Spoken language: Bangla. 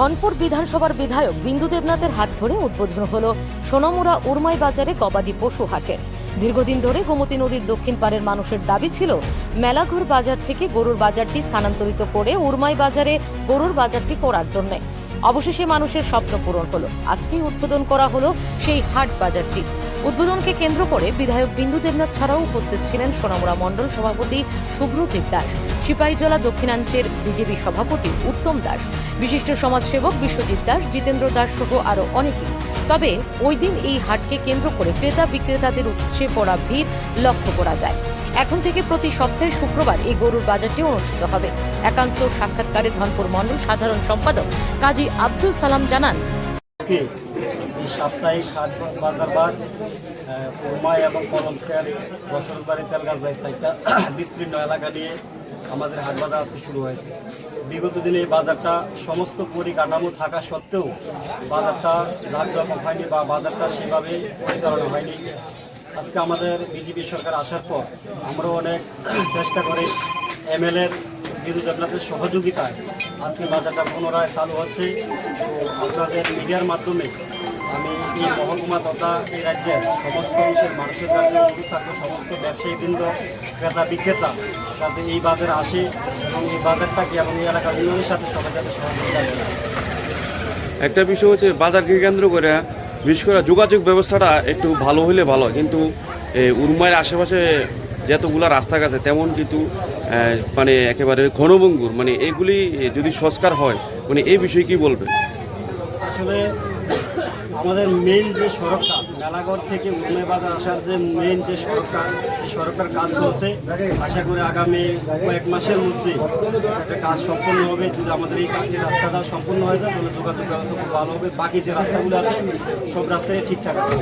ধনপুর বিধানসভার বিধায়ক বিন্দু দেবনাথের হাত ধরে উদ্বোধন হল সোনামুড়া উরমাই বাজারে গবাদি পশু হাটের দীর্ঘদিন ধরে গোমতী নদীর দক্ষিণ পাড়ের মানুষের দাবি ছিল, মেলাঘর বাজার থেকে গরুর বাজারটি স্থানান্তরিত করে উরমাই বাজারে গরুর বাজারটি করার জন্য। অবশেষে মানুষের স্বপ্ন পূরণ হলো। আজকেই উদ্বোধন করা হলো সেই হাট বাজারটি। উদ্বোধনকে কেন্দ্র করে বিধায়ক বিন্দু দেবনাথ ছাড়াও উপস্থিত ছিলেন সোনামুড়া মণ্ডল সভাপতি শুভ্রজিৎ দাস, সিপাহীজলা দক্ষিণাঞ্চের বিজেপি সভাপতি উত্তম দাস, বিশিষ্ট সমাজসেবক বিশ্বজিৎ দাস, জিতেন্দ্র দাস সহ আরও অনেকে। তবে ওই দিন এই হাটকে কেন্দ্র করে ক্রেতা বিক্রেতাদের উচ্ছে পড়া ভিড় লক্ষ্য করা যায়। এখন থেকে প্রতি সপ্তাহের শুক্রবার এই গরুর বাজারটি অনুষ্ঠিত হবে। একান্ত সাক্ষাৎকারে ধনপুর মণ্ডল সাধারণ সম্পাদক কাজী আব্দুল সালাম জানান। এই সাপ্তাহিক হাট বাজার বার কুরমা এবং কলম তেল কলমকের বসরবাড়ি তেলগাছ লাই সাইডটা বিস্তীর্ণ এলাকা নিয়ে আমাদের হাট বাজার আজকে শুরু হয়েছে। বিগত দিনে এই বাজারটা সমস্ত পরিকাঠামো থাকা সত্ত্বেও বাজারটা জাঁকজমক হয়নি বা বাজারটা সেভাবে পরিচালনা হয়নি। আজকে আমাদের বিজেপি সরকার আসার পর আমরা অনেক চেষ্টা করে এমএলএর বিরু আপনাদের সহযোগিতায় আজকে বাজারটা পুনরায় চালু হচ্ছে। তো আপনাদের মিডিয়ার মাধ্যমে আমি এই মহকুমা তথা এই রাজ্যের সমস্ত অংশের মানুষের কাছে অনুরোধ থাকবে সমস্ত ব্যবসায়ীবৃন্দ ক্রেতা বিক্রেতা যাতে এই বাজারে আসে এবং এই বাজারটাকে এবং এই এলাকার উন্নয়নের সাথে সবাই যাতে সহযোগিতা একটা বিষয় হচ্ছে বাজারকে কেন্দ্র করে বিশেষ করে যোগাযোগ ব্যবস্থাটা একটু ভালো হলে ভালো। কিন্তু এই উরমায়ের আশেপাশে যতগুলো রাস্তাঘাট আছে তেমন কিন্তু মানে একেবারে ঘনভঙ্গুর মানে এগুলি যদি সংস্কার হয় মানে এই বিষয়ে কি বলবে আসলে আমাদের মেইন যে সড়কটা, মেলাঘর থেকে উমে বাজার আসার যে মেইন যে সড়কটা, এই সড়কটার কাজ চলছে। আশা করি আগামী কয়েক মাসের মধ্যে একটা কাজ সম্পূর্ণ হবে। যদি আমাদের এই রাস্তাটা সম্পূর্ণ হয়ে যায়, তাহলে যোগাযোগ ব্যবস্থা খুব ভালো হবে। বাকি যে রাস্তাগুলো আছে, সব রাস্তায় ঠিকঠাক আছে।